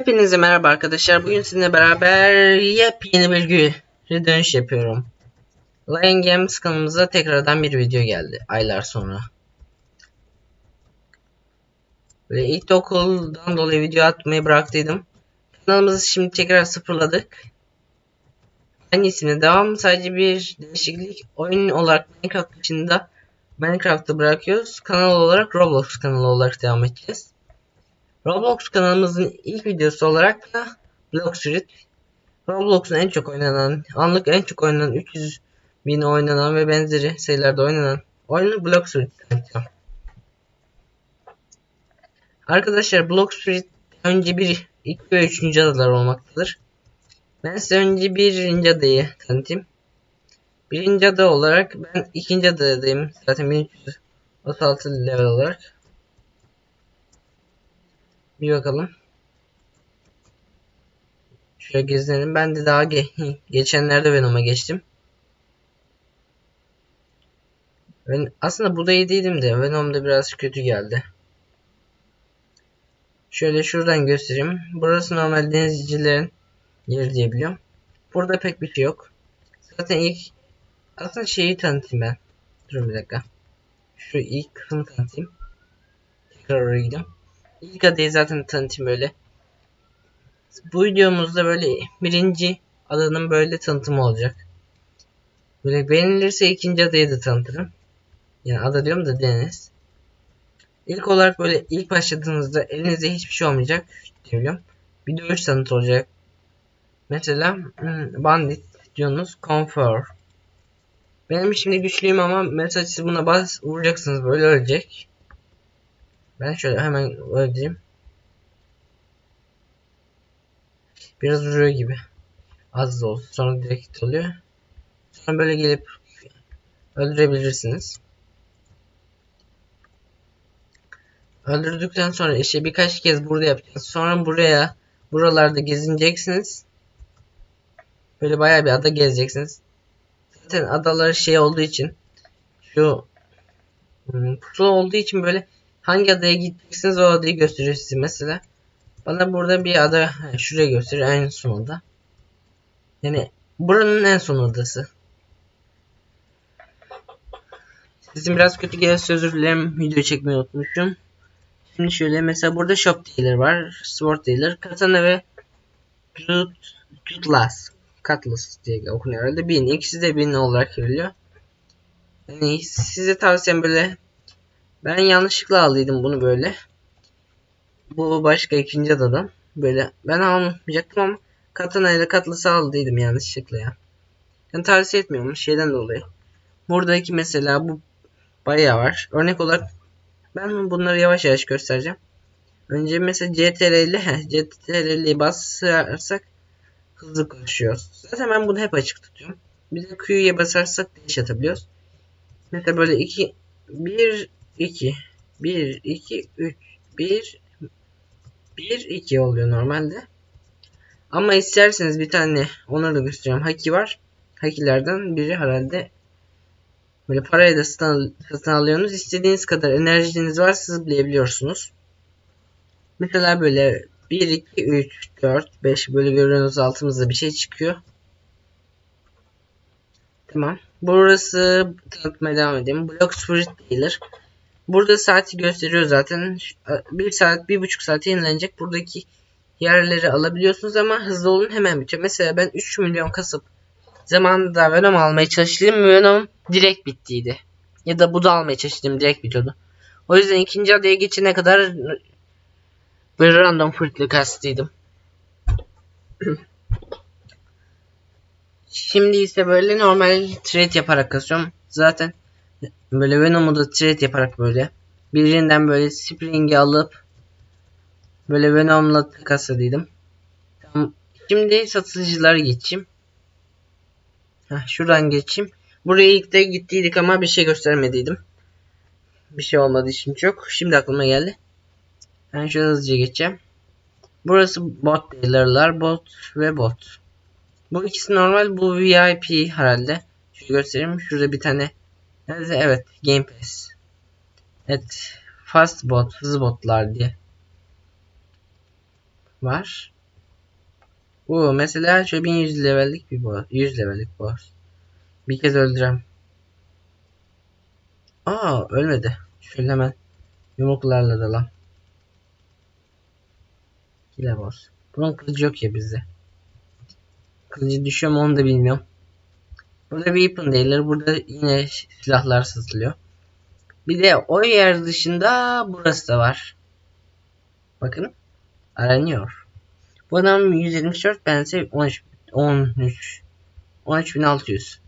Hepinize merhaba arkadaşlar. Bugün sizinle beraber yepyeni bir güne dönüş yapıyorum. Lion Games kanalımıza tekrardan bir video geldi. Aylar sonra. Böyle ilk okuldan dolayı video atmayı bıraktıydım. Kanalımızı şimdi tekrar sıfırladık. Aynı isimle devam. Sadece bir değişiklik. Oyun olarak Minecraft dışında Minecraft'ı bırakıyoruz. Kanal olarak Roblox kanalı olarak devam edeceğiz. Roblox kanalımızın ilk videosu olarak da Block Street. Roblox'un en çok oynanan, anlık en çok oynanan 300 bin oynanan ve benzeri sayılarda oynanan oyunu Block Street tanıtacağım. Arkadaşlar Block Street önce bir, iki ve üçüncü adalar olmaktadır. Ben size önce birinci adayı tanıtayım. Birinci ada olarak ben ikinci adadayım. Zaten 1336 level olarak. Bir bakalım. Şöyle gezinelim. Ben de daha ge geçenlerde Venom'a geçtim. Ben aslında burada iyi değilim de Venom'da biraz kötü geldi. Şöyle şuradan göstereyim. Burası normal denizcilerin yeri diyebiliyorum. Burada pek bir şey yok. Zaten ilk aslında şeyi tanıtayım ben. Durun bir dakika. Şu ilk kısmı tanıtayım. Tekrar oraya gideyim. İlk adayı zaten tanıtayım böyle. Bu videomuzda böyle birinci adanın böyle tanıtımı olacak. Böyle beğenilirse ikinci adayı da tanıtırım. Yani ada diyorum da deniz. İlk olarak böyle ilk başladığınızda elinizde hiçbir şey olmayacak diyorum. Bir dövüş tanıtı olacak. Mesela hmm, bandit diyorsunuz confer. Benim şimdi güçlüyüm ama mesela siz buna bas vuracaksınız böyle ölecek. Ben şöyle hemen öldüreyim. Biraz vuruyor gibi. Az da olsun. Sonra direkt oluyor. Sonra böyle gelip öldürebilirsiniz. Öldürdükten sonra işte birkaç kez burada yapacağız. Sonra buraya buralarda gezineceksiniz. Böyle bayağı bir ada gezeceksiniz. Zaten adalar şey olduğu için şu hmm, pusula olduğu için böyle hangi adaya gideceksiniz o adayı gösteriyor size mesela. Bana burada bir ada şuraya gösteriyor en sonunda. Yani buranın en son adası. Sizin biraz kötü gelirse özür dilerim. Video çekmeyi unutmuşum. Şimdi şöyle mesela burada shop dealer var. Sword dealer. Katana ve Cutlass. Cutlass diye okunuyor herhalde. Bin. İkisi de bin olarak veriliyor. Yani size tavsiyem böyle ben yanlışlıkla aldıydım bunu böyle. Bu başka ikinci adadan. Böyle ben almayacaktım ama Katana ile Katlas'ı aldıydım yanlışlıkla ya. Yani tavsiye etmiyorum şeyden dolayı. Buradaki mesela bu bayağı var. Örnek olarak ben bunları yavaş yavaş göstereceğim. Önce mesela CTRL ile CTRL'yi basarsak hızlı koşuyoruz. Zaten ben bunu hep açık tutuyorum. Bir de Q'ya basarsak değiş atabiliyoruz. Mesela böyle iki bir 2 1 2 3 1 1 2 oluyor normalde. Ama isterseniz bir tane onları da göstereceğim. Haki var. Hakilerden biri herhalde böyle parayı da satın, satın alıyorsunuz. İstediğiniz kadar enerjiniz varsa zıplayabiliyorsunuz. Mesela böyle 1 2 3 4 5 böyle görüyorsunuz altımızda bir şey çıkıyor. Tamam. Burası tanıtmaya devam edeyim. Block Spirit Dealer. Burada saati gösteriyor zaten. Bir saat, bir buçuk saat yenilenecek. Buradaki yerleri alabiliyorsunuz ama hızlı olun hemen bitiyor. Mesela ben 3 milyon kasıp zamanında Venom almaya çalıştım. Venom direkt bittiydi. Ya da bu da almaya çalıştım direkt bitiyordu. O yüzden ikinci adaya geçene kadar böyle random fruit'le kastıydım. Şimdi ise böyle normal trade yaparak kasıyorum. Zaten Böyle Venom'u trade yaparak böyle. Birinden böyle Spring'i alıp böyle Venom'la takas edeydim. Tamam. Şimdi satıcılara geçeyim. Heh, şuradan geçeyim. Buraya ilk de gittiydik ama bir şey göstermediydim. Bir şey olmadığı için çok. Şimdi aklıma geldi. Ben şöyle hızlıca geçeceğim. Burası bot dealer'lar. Bot ve bot. Bu ikisi normal. Bu VIP herhalde. Şöyle göstereyim. Şurada bir tane Evet, evet Game Pass. Evet. Fast bot, hızlı botlar diye. var. Bu mesela şöyle 1100 levellik bir boss. 100 levellik boss. Bir kez öldürem. Aa ölmedi. Şöyle hemen yumruklarla da lan. Killer boss. Bunun kılıcı yok ya bizde. Kılıcı düşüyor mu onu da bilmiyorum. Burada weapon değiller. Burada yine silahlar satılıyor. Bir de o yer dışında burası da var. Bakın. Aranıyor. Bu adam 174 bense 13 13 13600.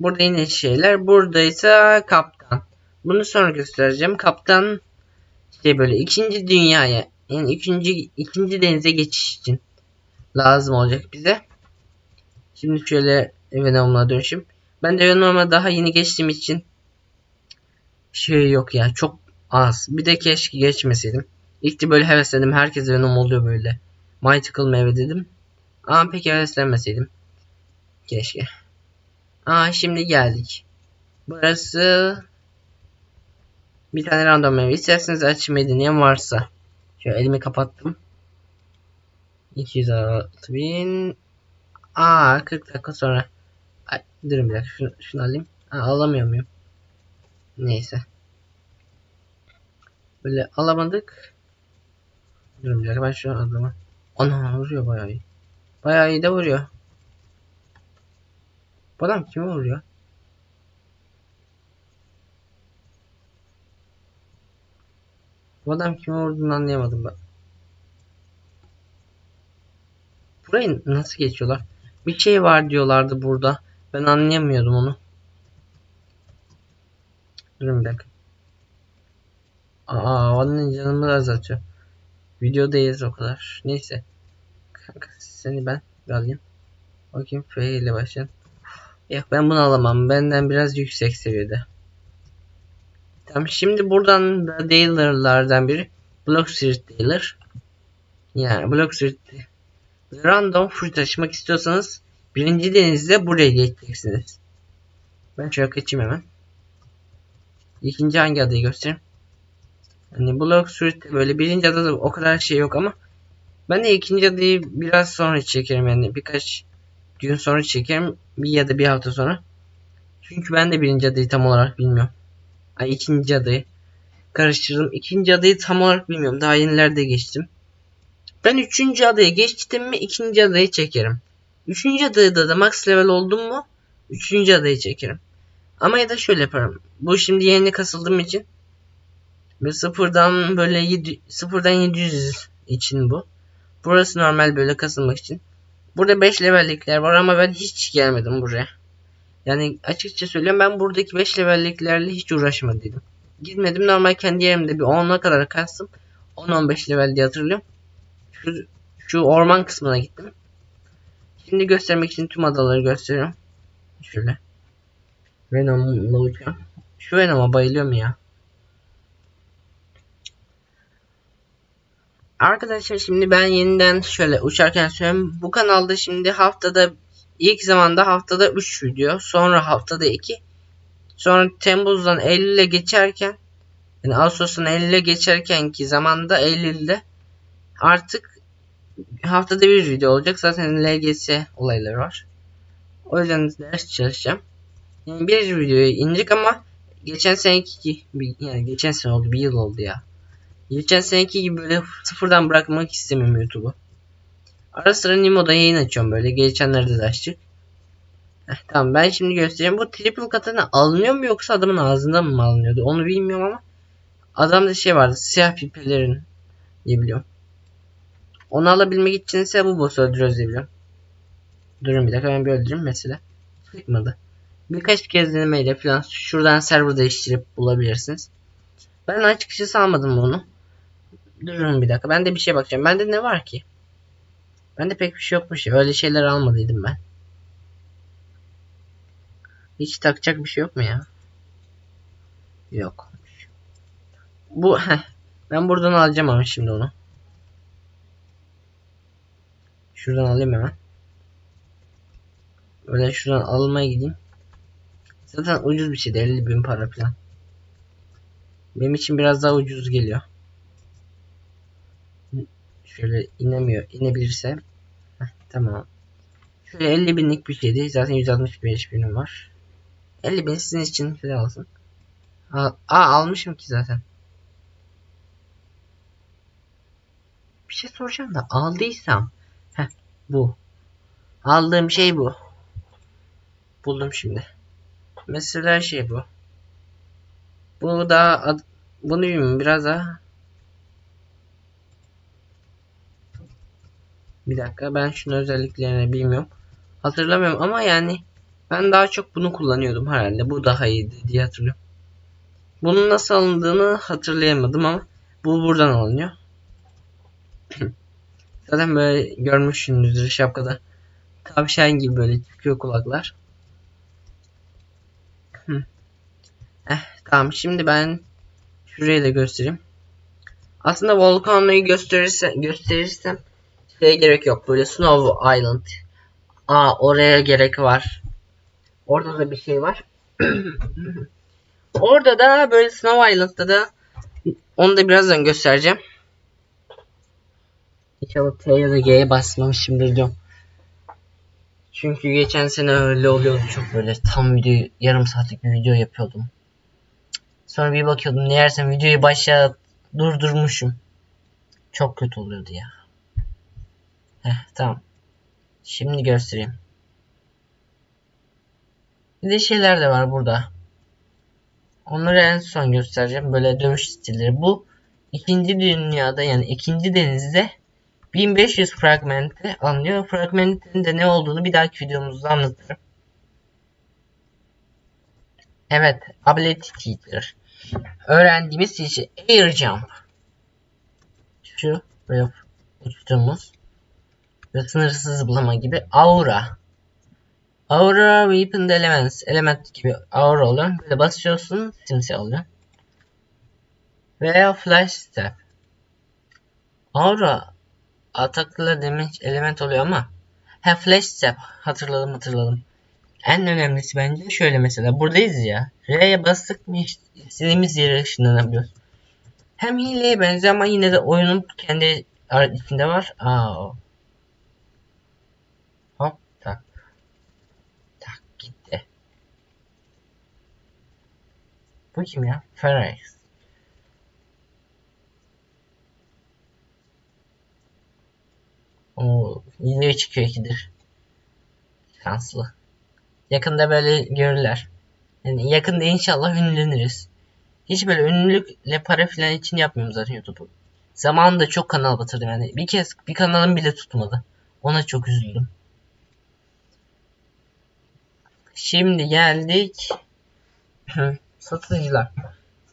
Burada yine şeyler. Burada ise kaptan. Bunu sonra göstereceğim. Kaptan şey böyle ikinci dünyaya yani ikinci ikinci denize geçiş için lazım olacak bize. Şimdi şöyle Venom'la dönüşüm. Ben de Venom'a daha yeni geçtiğim için şey yok ya çok az. Bir de keşke geçmeseydim. İlk de böyle hevesledim. Herkes Venom oluyor böyle. Mythical meyve dedim. Ama pek heveslenmeseydim. Keşke. Aa şimdi geldik. Burası bir tane random meyve. İsterseniz açmayı deneyen varsa. Şöyle elimi kapattım. 206 bin. Aa 40 dakika sonra. Durun bir dakika şunu, şunu alayım. Aa, alamıyor muyum? Neyse. Böyle alamadık. Durun bir dakika ben şu adamı. Ana vuruyor bayağı iyi. Bayağı iyi de vuruyor. Bu adam kime vuruyor? Bu adam kime vurduğunu anlayamadım ben. Burayı nasıl geçiyorlar? Bir şey var diyorlardı burada. Ben anlayamıyordum onu. Durun bir dakika. Aa, onun canımı da azaltıyor. Videodayız o kadar. Neyse. Kanka seni ben alayım. Bakayım F ile başlayalım. Yok ben bunu alamam. Benden biraz yüksek seviyede. Tamam şimdi buradan da dealer'lardan biri Block Street Dealer. Yani Block Street Random fruit taşımak istiyorsanız birinci denizde buraya geçeceksiniz. Ben şöyle kaçayım hemen. İkinci hangi adayı göstereyim? Hani Block Street'te böyle birinci adada o kadar şey yok ama ben de ikinci adayı biraz sonra çekerim yani birkaç gün sonra çekerim bir ya da bir hafta sonra. Çünkü ben de birinci adayı tam olarak bilmiyorum. Ay ikinci adayı karıştırdım. İkinci adayı tam olarak bilmiyorum. Daha yenilerde geçtim. Ben üçüncü adaya geçtim mi ikinci adayı çekerim. Üçüncü adayda da max level oldum mu üçüncü adayı çekerim. Ama ya da şöyle yaparım. Bu şimdi yeni kasıldığım için ve sıfırdan böyle 7, sıfırdan 700 için bu. Burası normal böyle kasılmak için. Burada 5 levellikler var ama ben hiç gelmedim buraya. Yani açıkça söylüyorum ben buradaki 5 levelliklerle hiç uğraşmadıydım. Gitmedim normal kendi yerimde bir 10'a kadar kastım. 10-15 level diye hatırlıyorum. Şu, şu orman kısmına gittim. Şimdi göstermek için tüm adaları gösteriyorum. Şöyle. Venom'la uçuyorum. Şu Venom'a bayılıyorum ya. Arkadaşlar şimdi ben yeniden şöyle uçarken söylüyorum. Bu kanalda şimdi haftada ilk zamanda haftada 3 video. Sonra haftada 2. Sonra Temmuz'dan Eylül'e geçerken yani Ağustos'tan Eylül'e geçerken ki zamanda Eylül'de artık haftada bir video olacak. Zaten LGS olayları var. O yüzden ders çalışacağım. Yani bir videoyu indik ama geçen seneki yani geçen sene oldu bir yıl oldu ya. Geçen seneki gibi böyle sıfırdan bırakmak istemiyorum YouTube'u. Ara sıra Nimo'da yayın açıyorum böyle. Geçenlerde de açtık. Heh, tamam ben şimdi göstereceğim. Bu triple katana alınıyor mu yoksa adamın ağzından mı alınıyordu? Onu bilmiyorum ama adamda şey vardı. Siyah pipelerin diye biliyorum. Onu alabilmek için ise bu boss'u öldürüyoruz diye biliyorum. Durun bir dakika ben bir öldüreyim mesela. Çıkmadı. Birkaç kez denemeyle falan şuradan server değiştirip bulabilirsiniz. Ben açıkçası almadım bunu. Durun bir dakika. Ben de bir şey bakacağım. Bende ne var ki? Bende pek bir şey yokmuş. Öyle şeyler almadıydım ben. Hiç takacak bir şey yok mu ya? Yok. Bu. Ben buradan alacağım ama şimdi onu. Şuradan alayım hemen. Böyle şuradan almaya gideyim. Zaten ucuz bir şeydi 50 bin para falan. Benim için biraz daha ucuz geliyor. Şöyle inemiyor. inebilirsem. Heh, tamam. Şöyle 50 binlik bir şeydi. Zaten 165 binim var. 50 bin sizin için şöyle alsın. Aa, aa almışım ki zaten. Bir şey soracağım da aldıysam. Bu. Aldığım şey bu. Buldum şimdi. Mesela şey bu. Bu da bunu bilmiyorum biraz daha. Bir dakika ben şunun özelliklerini bilmiyorum. Hatırlamıyorum ama yani ben daha çok bunu kullanıyordum herhalde. Bu daha iyiydi diye hatırlıyorum. Bunun nasıl alındığını hatırlayamadım ama bu buradan alınıyor. Zaten böyle görmüşsünüzdür şapkada. Tavşan gibi böyle çıkıyor kulaklar. eh tamam şimdi ben şurayı da göstereyim. Aslında volkanoyu gösterirse, gösterirsem şeye gerek yok. Böyle Snow Island. Aa oraya gerek var. Orada da bir şey var. Orada da böyle Snow Island'da da onu da birazdan göstereceğim. İnşallah T ya da G'ye basmamışımdır diyorum. Çünkü geçen sene öyle oluyordu çok böyle tam video yarım saatlik bir video yapıyordum. Sonra bir bakıyordum ne yersem videoyu başa durdurmuşum. Çok kötü oluyordu ya. Heh tamam. Şimdi göstereyim. Bir de şeyler de var burada. Onları en son göstereceğim. Böyle dövüş stilleri. Bu ikinci dünyada yani ikinci denizde 1500 fragmente alınıyor. Fragmentin de ne olduğunu bir dahaki videomuzda anlatırım. Evet. Ability Teacher. Öğrendiğimiz şey Air Jump. Şu böyle uçtuğumuz ve sınırsız zıplama gibi Aura. Aura Weapon Elements. Element gibi aura oluyor. Böyle basıyorsun simsiyah oluyor. Veya Flash Step. Aura ataklı demek element oluyor ama ha Flash Step hatırladım hatırladım. En önemlisi bence şöyle mesela buradayız ya. R'ye bastık mı istediğimiz yere ışınlanabiliyoruz. Hem hileye benziyor ama yine de oyunun kendi içinde var. Aa. Hop tak. Tak gitti. Bu kim ya? Ferrex. O video çıkıyor ikidir. Şanslı. Yakında böyle görürler. Yani yakında inşallah ünleniriz. Hiç böyle ünlülükle para falan için yapmıyorum zaten YouTube'u. Zamanında çok kanal batırdım yani. Bir kez bir kanalım bile tutmadı. Ona çok üzüldüm. Şimdi geldik. Satıcılar.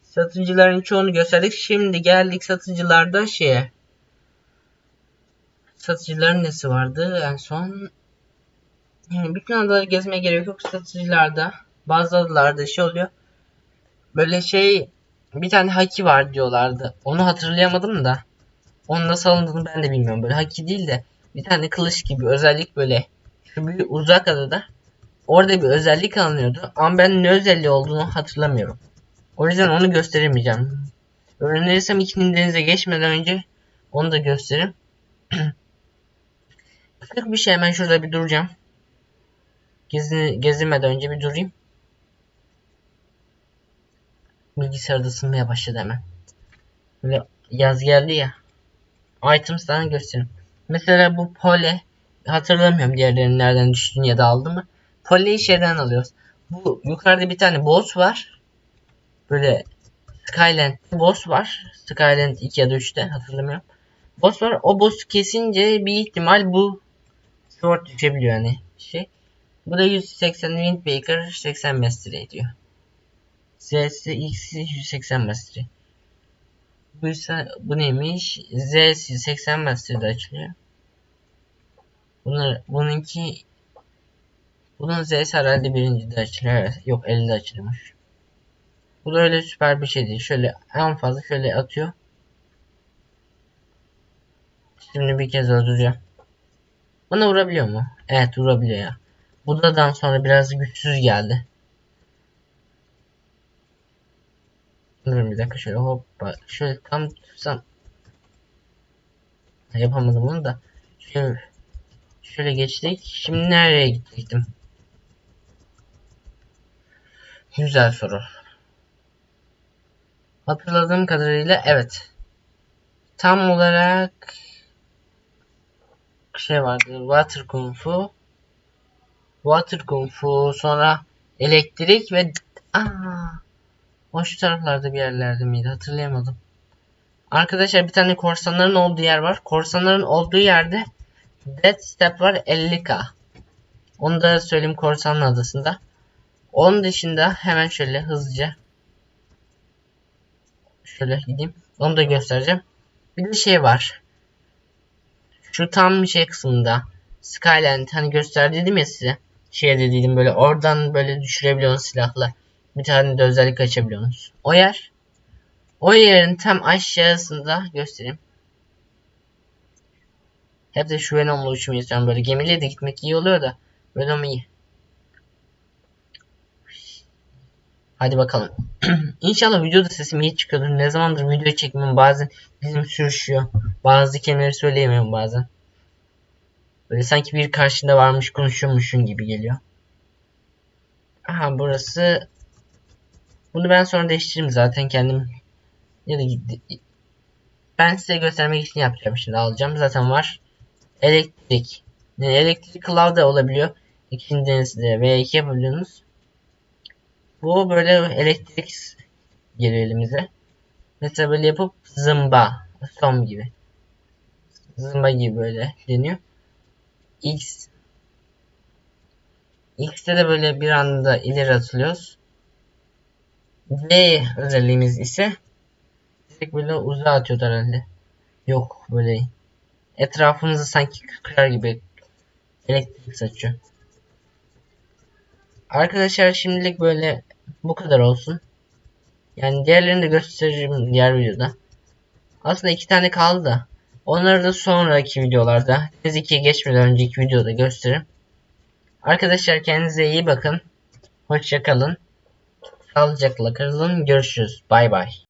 Satıcıların çoğunu gösterdik. Şimdi geldik satıcılarda şeye. Satıcıların nesi vardı en son? Yani bütün adaları gezmeye gerek yok. Satıcılarda bazı adalarda şey oluyor. Böyle şey bir tane haki var diyorlardı. Onu hatırlayamadım da. Onun nasıl alındığını ben de bilmiyorum. Böyle haki değil de bir tane kılıç gibi özellik böyle şu bir uzak adada orada bir özellik alınıyordu. Ama ben ne özelliği olduğunu hatırlamıyorum. O yüzden onu gösteremeyeceğim. Öğrenirsem ikinin denize geçmeden önce onu da gösteririm. Küçük bir şey hemen şurada bir duracağım. Gezi, gezinmeden önce bir durayım. Bilgisayarda ısınmaya başladı hemen. Böyle yaz geldi ya. Items'tan göstereyim. Mesela bu pole hatırlamıyorum diğerlerinin nereden düştüğünü ya da aldı mı. Poleyi şeyden alıyoruz. Bu yukarıda bir tane boss var. Böyle Skyland boss var. Skyland 2 ya da 3'te hatırlamıyorum. Boss var. O boss kesince bir ihtimal bu sword düşebiliyor yani şey. Bu da 180 Windbreaker 80 Mastery ediyor. Z'si X'i 180 Mastery. Bu ise bu neymiş? Z'si 80 Mastery'de açılıyor. Bunlar, bununki bunun Z'si herhalde birinci de açılıyor. Evet. Yok 50'de açılmış. Bu da öyle süper bir şey değil. Şöyle en fazla şöyle atıyor. Şimdi bir kez öldüreceğim. Bana vurabiliyor mu? Evet vurabiliyor ya. Budadan sonra biraz güçsüz geldi. Durun bir dakika şöyle hoppa. Şöyle tam tutsam. Yapamadım onu da. Şöyle, şöyle geçtik. Şimdi nereye gidecektim? Güzel soru. Hatırladığım kadarıyla evet. Tam olarak şey vardı. Water Kung Fu. Water Kung Fu sonra elektrik ve aa, o şu taraflarda bir yerlerde miydi hatırlayamadım. Arkadaşlar bir tane korsanların olduğu yer var. Korsanların olduğu yerde Dead Step var 50k. Onu da söyleyeyim korsanın adasında. Onun dışında hemen şöyle hızlıca şöyle gideyim. Onu da göstereceğim. Bir de şey var. Şu tam şey kısmında Skyland hani gösterdiydim ya size. Şey dediydim böyle oradan böyle düşürebiliyorsunuz silahla. Bir tane de özellik açabiliyorsunuz. O yer. O yerin tam aşağısında göstereyim. Hep de şu Venom'la istiyorum. Böyle gemiyle de gitmek iyi oluyor da. Venom iyi. Hadi bakalım. İnşallah videoda sesim iyi çıkıyordur. Ne zamandır video çekmiyorum. Bazen dilim sürüşüyor. Bazı kelimeleri söyleyemiyorum bazen. Böyle sanki bir karşında varmış konuşuyormuşsun gibi geliyor. Aha burası. Bunu ben sonra değiştiririm zaten kendim. Ya da gitti. Ben size göstermek için yapacağım şimdi alacağım. Zaten var. Elektrik. Yani elektrik cloud da olabiliyor. İkinci denizde V2 yapabiliyorsunuz. Bu böyle elektrik geliyor elimize. Mesela böyle yapıp zımba, som gibi. Zımba gibi böyle deniyor. X X'te de böyle bir anda ileri atılıyoruz. V özelliğimiz ise direkt böyle uzağa atıyor herhalde. Yok böyle etrafımızı sanki kırar gibi elektrik saçıyor. Arkadaşlar şimdilik böyle bu kadar olsun. Yani diğerlerini de gösteririm diğer videoda. Aslında iki tane kaldı da. Onları da sonraki videolarda. Deniz 2'ye geçmeden önceki videoda gösteririm. Arkadaşlar kendinize iyi bakın. Hoşça kalın. Sağlıcakla kalın. Görüşürüz. Bay bay.